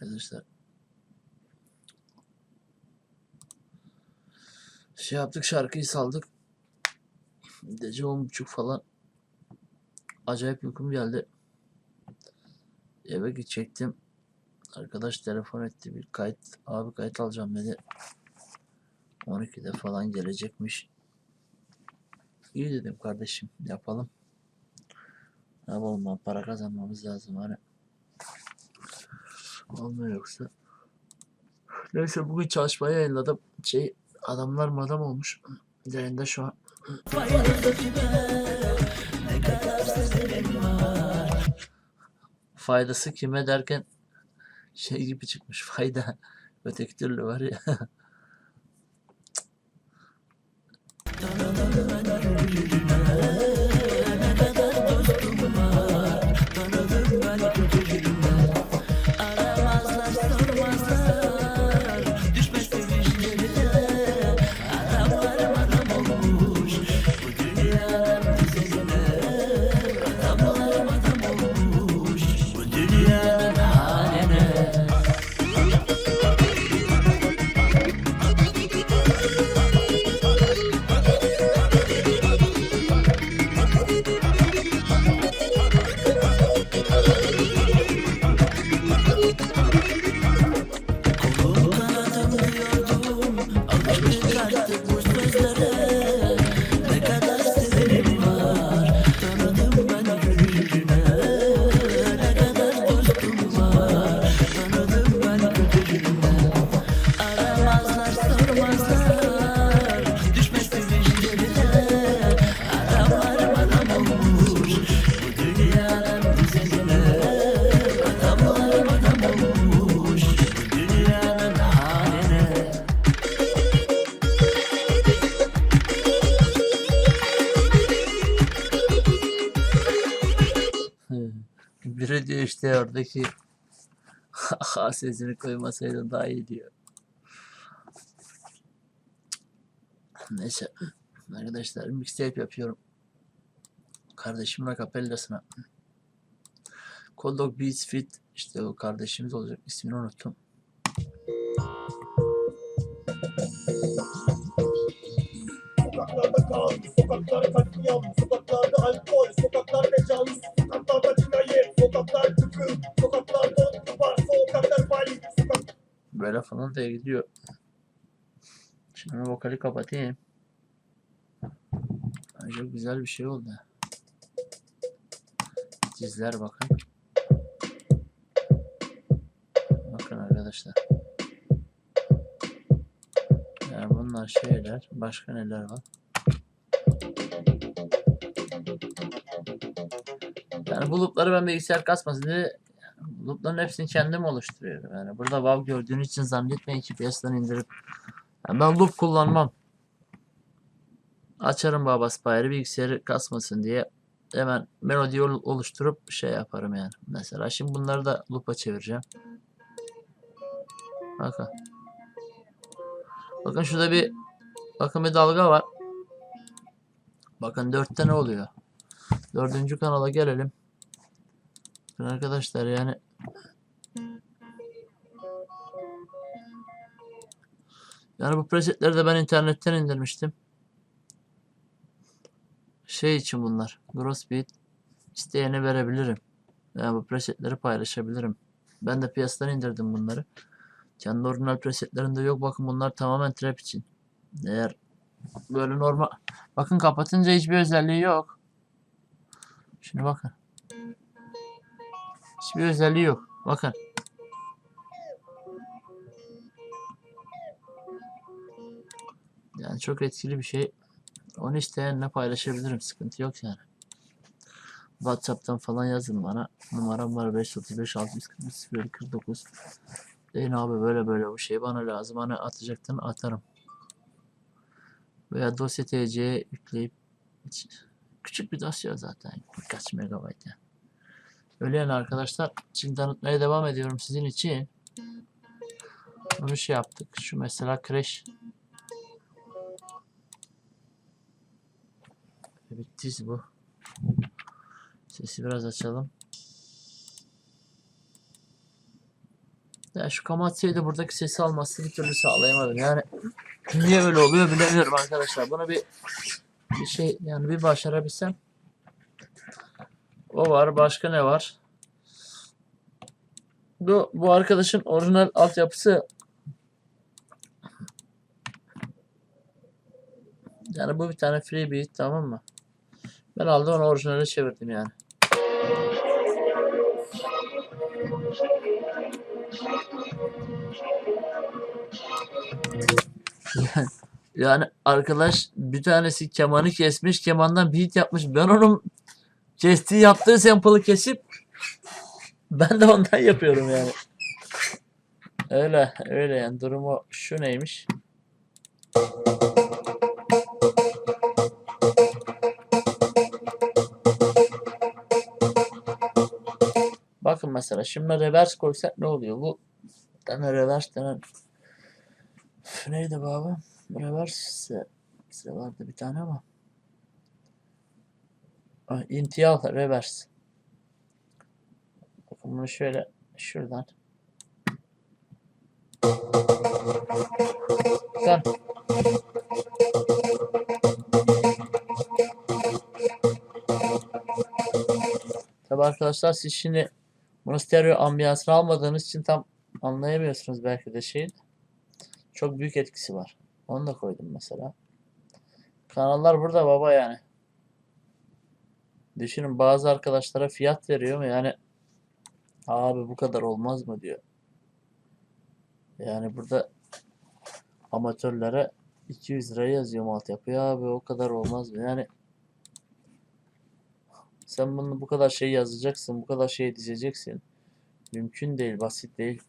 Arkadaşlar. Şey yaptık şarkıyı saldık. Gece on buçuk falan. Acayip uykum geldi. Eve gidecektim. Arkadaş telefon etti bir kayıt. Abi kayıt alacağım dedi. 12'de falan gelecekmiş. İyi dedim kardeşim yapalım. Ne yapalım para kazanmamız lazım hani. Olmuyor yoksa. Neyse bugün çalışmayı yayınladım. Şey adamlar madam olmuş. Yayında şu an. Faydası kime derken şey gibi çıkmış fayda. Öteki türlü var ya. işte oradaki sesini koymasaydın daha iyi diyor. Neyse arkadaşlar mixtape yapıyorum. Kardeşimin kapellasına. Cold Dog Beats Fit işte o kardeşimiz olacak ismini unuttum. Sokaklarda kan, sokaklar katliam, sokaklarda alkol, Da gidiyor. Şimdi vokali kapatayım. Ay, Çok güzel bir şey oldu. Dizler bakın. Bakın arkadaşlar. Yani bunlar şeyler. Başka neler var? Yani bu loopları ben bilgisayar kasmasın diye loopların hepsini kendim oluşturuyorum. Yani burada wow gördüğünüz için zannetmeyin ki piyasadan indirip yani ben loop kullanmam. Açarım Baba Spire'ı bilgisayarı kasmasın diye hemen melodi ol- oluşturup şey yaparım yani. Mesela şimdi bunları da loop'a çevireceğim. Bakın. Bakın şurada bir bakın bir dalga var. Bakın dörtte ne oluyor? Dördüncü kanala gelelim. Arkadaşlar yani Yani bu presetleri de ben internetten indirmiştim. Şey için bunlar. Grossbeat isteyene verebilirim. Yani bu presetleri paylaşabilirim. Ben de piyasadan indirdim bunları. Kendi orijinal presetlerinde yok. Bakın bunlar tamamen trap için. Eğer böyle normal... Bakın kapatınca hiçbir özelliği yok. Şimdi bakın. Hiçbir özelliği yok. Bakın. Yani çok etkili bir şey. Onu isteyenle paylaşabilirim. Sıkıntı yok yani. WhatsApp'tan falan yazın bana. Numaram var 535 641 49. Deyin abi böyle böyle bu şey bana lazım. Hani atacaktın atarım. Veya dosya TC'ye yükleyip küçük bir dosya zaten. Birkaç megabayt yani. Öyle yani arkadaşlar. Şimdi tanıtmaya devam ediyorum sizin için. Bunu şey yaptık. Şu mesela Crash Bitti bu. Sesi biraz açalım. Ya şu Kamatsa'yı da buradaki sesi alması bir türlü sağlayamadım. Yani niye böyle oluyor bilemiyorum arkadaşlar. Bunu bir bir şey yani bir başarabilsem. O var. Başka ne var? Bu, bu arkadaşın orijinal altyapısı yani bu bir tane free beat tamam mı? Ben aldım onu orijinale çevirdim yani. Yani arkadaş bir tanesi kemanı kesmiş, kemandan beat yapmış. Ben onun kestiği yaptığı sample'ı kesip ben de ondan yapıyorum yani. Öyle, öyle yani durumu şu neymiş? Bakın mesela şimdi reverse koysak ne oluyor? Bu tane reverse denen neydi bu abi? Reverse size vardı bir tane ama. Intial reverse. Bakın bunu şöyle şuradan. Bakın. Tabi arkadaşlar siz şimdi bunu stereo ambiyansını almadığınız için tam anlayamıyorsunuz belki de şeyin. Çok büyük etkisi var. Onu da koydum mesela. Kanallar burada baba yani. Düşünün bazı arkadaşlara fiyat veriyor mu yani abi bu kadar olmaz mı diyor. Yani burada amatörlere 200 lira yazıyor altyapıya abi o kadar olmaz mı? Yani sen bunu bu kadar şey yazacaksın, bu kadar şey dizeceksin. Mümkün değil, basit değil.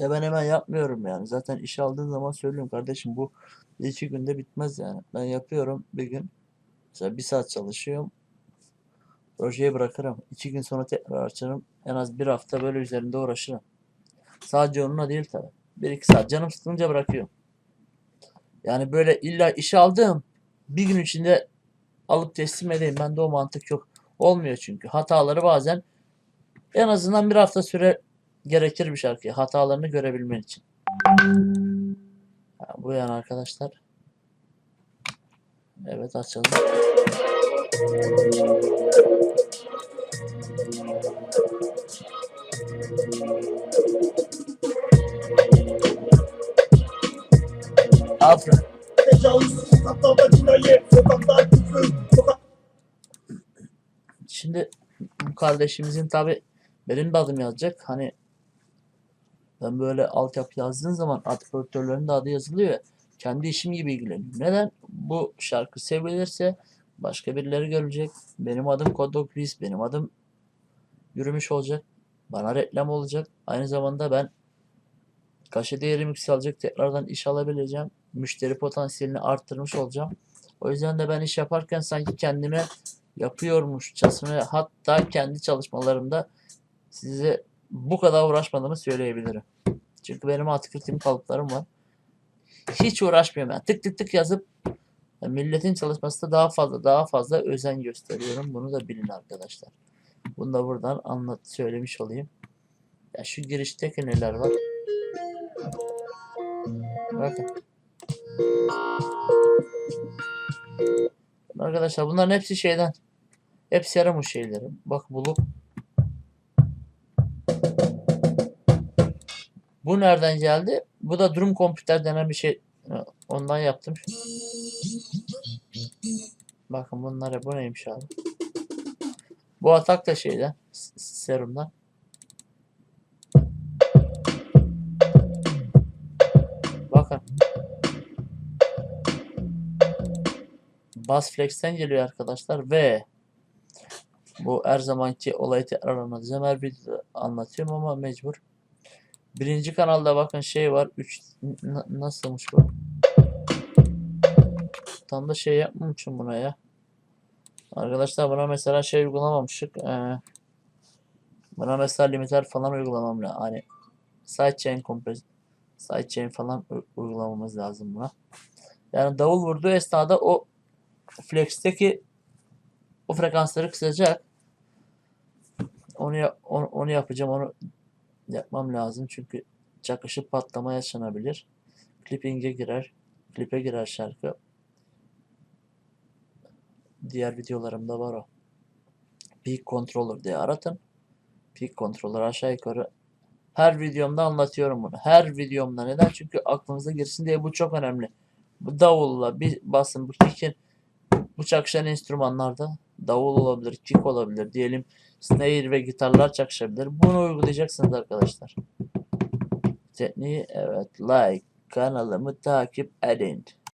E ben hemen yapmıyorum yani. Zaten iş aldığın zaman söylüyorum kardeşim bu iki günde bitmez yani. Ben yapıyorum bir gün. Mesela bir saat çalışıyorum. Projeyi bırakırım. İki gün sonra tekrar açarım. En az bir hafta böyle üzerinde uğraşırım. Sadece onunla değil tabi. Bir iki saat canım sıkılınca bırakıyorum. Yani böyle illa işe aldığım bir gün içinde alıp teslim edeyim. Bende o mantık yok. Olmuyor çünkü. Hataları bazen en azından bir hafta süre gerekir bir şarkıya. Hatalarını görebilmen için. Bu yani arkadaşlar. Evet açalım. Afra küfür, sokak Şimdi bu kardeşimizin tabi benim de adım yazacak. Hani ben böyle altyapı yazdığım zaman ad prodüktörlerin de adı yazılıyor ya. Kendi işim gibi ilgileniyorum. Neden? Bu şarkı sevilirse başka birileri görecek. Benim adım Kodok benim adım yürümüş olacak. Bana reklam olacak. Aynı zamanda ben kaşe değerim yükselecek. Tekrardan iş alabileceğim. Müşteri potansiyelini arttırmış olacağım. O yüzden de ben iş yaparken sanki kendime yapıyormuşçasına hatta kendi çalışmalarımda size bu kadar uğraşmadığımı söyleyebilirim. Çünkü benim artık kalıplarım var. Hiç uğraşmıyorum ben. Tık tık tık yazıp yani milletin çalışmasında daha fazla daha fazla özen gösteriyorum. Bunu da bilin arkadaşlar. Bunu da buradan anlat söylemiş olayım. Ya şu girişteki neler var? Bakın. Arkadaşlar bunların hepsi şeyden. Hepsi yaramış şeyleri. Bak bulup. Bu nereden geldi? Bu da durum kompüter denen bir şey. Ondan yaptım. Bakın bunlar bu neymiş abi? Bu atak da şeyden. Serumdan. Basflex'ten geliyor arkadaşlar ve bu her zamanki olayı tekrar anlatacağım. Her videoda anlatıyorum ama mecbur. Birinci kanalda bakın şey var. 3 nasılmış bu? Tam da şey yapmamışım buna ya. Arkadaşlar buna mesela şey uygulamamışık. Ee, buna mesela limiter falan uygulamam lazım. Hani sidechain kompres sidechain falan uygulamamız lazım buna. Yani davul vurduğu esnada o flex'teki o frekansları kısacak. Onu, onu, onu yapacağım. Onu yapmam lazım çünkü çakışı patlama yaşanabilir. Clipping'e girer. Klipe girer şarkı. Diğer videolarımda var o. Peak Controller diye aratın. Peak Controller aşağı yukarı her videomda anlatıyorum bunu. Her videomda. Neden? Çünkü aklınıza girsin diye bu çok önemli. Bu davulla bir basın bu kick'in bu çakışan enstrümanlarda davul olabilir, kick olabilir. Diyelim snare ve gitarlar çakışabilir. Bunu uygulayacaksınız arkadaşlar. Tekniği evet like kanalımı takip edin.